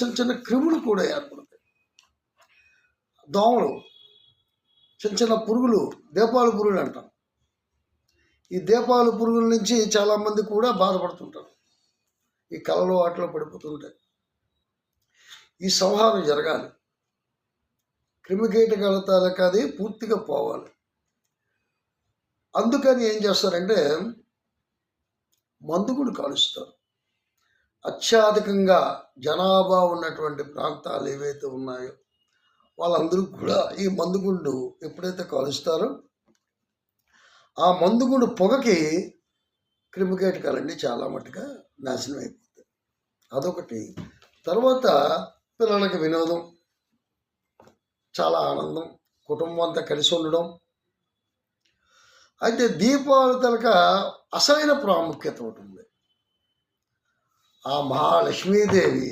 చిన్న చిన్న క్రిములు కూడా ఏర్పడతాయి. దోమలు చిన్న చిన్న పురుగులు దీపాలు పురుగులు అంటాం. ఈ దీపాలు పురుగుల నుంచి చాలామంది కూడా బాధపడుతుంటారు. ఈ కళలో వాటిలో పడిపోతుంటాయి ఈ సంహారం జరగాలి. క్రిమికీటకాల తాలూకా అది పూర్తిగా పోవాలి. అందుకని ఏం చేస్తారంటే మందుగుడు కాలుస్తారు. అత్యధికంగా జనాభా ఉన్నటువంటి ప్రాంతాలు ఏవైతే ఉన్నాయో వాళ్ళందరూ కూడా ఈ మందుగుండు ఎప్పుడైతే కాలుస్తారో ఆ మందుగుండు పొగకి క్రిమికీటకాలన్నీ చాలా మట్టుగా నాశనం అయిపోతాయి అదొకటి. తర్వాత పిల్లలకి వినోదం చాలా ఆనందం కుటుంబం అంతా కలిసి ఉండడం. అయితే దీపావళి తలక అసలైన ప్రాముఖ్యత ఉంటుంది ఆ మహాలక్ష్మీదేవి